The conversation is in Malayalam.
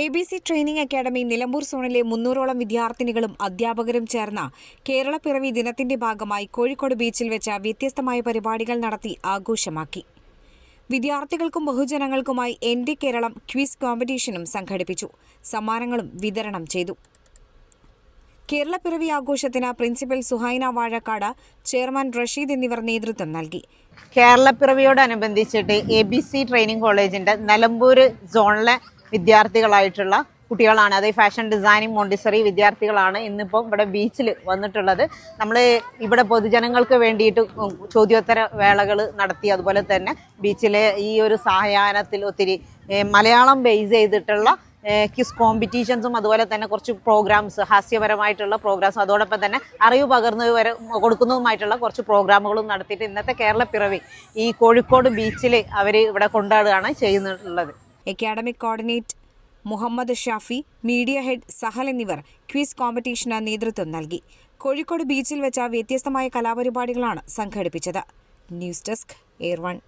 A B C training academy Nilambur സോണിലെ മുന്നൂറോളം വിദ്യാർത്ഥിനികളും അധ്യാപകരും ചേർന്ന കേരളപ്പിറവി ദിനത്തിന്റെ ഭാഗമായി കോഴിക്കോട് ബീച്ചിൽ വെച്ച വ്യത്യസ്തമായ പരിപാടികൾ നടത്തി ആഘോഷമാക്കി. വിദ്യാർത്ഥികൾക്കും ബഹുജനങ്ങൾക്കുമായി എന്റെ കേരളം ക്വിസ് കോമ്പറ്റീഷനും സംഘടിപ്പിച്ചു. സമ്മാനങ്ങളും വിതരണം ചെയ്തു. കേരളപ്പിറവി ആഘോഷത്തിന് പ്രിൻസിപ്പൽ സുഹൈന വാഴക്കാട് ചെയർമാൻ റഷീദ് എന്നിവർ നേതൃത്വം നൽകി. കേരളപ്പിറവിയോടനുബന്ധിച്ചിട്ട് എ ബി സി ട്രെയിനിങ് കോളേജിന്റെ നിലമ്പൂർ സോണിലെ വിദ്യാർത്ഥികളായിട്ടുള്ള കുട്ടികളാണ്. അതായത് ഫാഷൻ ഡിസൈനിങ് മോണ്ടിസറി വിദ്യാർത്ഥികളാണ് ഇന്നിപ്പോൾ ഇവിടെ ബീച്ചിൽ വന്നിട്ടുള്ളത്. നമ്മൾ ഇവിടെ പൊതുജനങ്ങൾക്ക് വേണ്ടിയിട്ട് ചോദ്യോത്തര വേളകൾ നടത്തി അതുപോലെ തന്നെ ബീച്ചിലെ ഈ ഒരു സഹായാനത്തിൽ ഒത്തിരി മലയാളം ബേസ് ചെയ്തിട്ടുള്ള ക്വിസ് കോമ്പറ്റീഷൻസും അതുപോലെ തന്നെ കുറച്ച് പ്രോഗ്രാംസ് ഹാസ്യപരമായിട്ടുള്ള പ്രോഗ്രാംസും അതോടൊപ്പം തന്നെ അറിവ് പകർന്നു വരെ കൊടുക്കുന്നതുമായിട്ടുള്ള കുറച്ച് പ്രോഗ്രാമുകളും നടത്തിയിട്ട് ഇന്നത്തെ കേരള പിറവി ഈ കോഴിക്കോട് ബീച്ചിൽ അവർ ഇവിടെ കൊണ്ടാടുകയാണ് ചെയ്യുന്നുള്ളത്. Academic coordinate Muhammad Shafi media head Sahal എന്നിവർ ക്വിസ് കോമ്പറ്റീഷന് നേതൃത്വം നൽകി. കോഴിക്കോട് ബീച്ചിൽ വെച്ച വ്യത്യസ്തമായ കലാപരിപാടികളാണ് സംഘടിപ്പിച്ചത്. News desk air one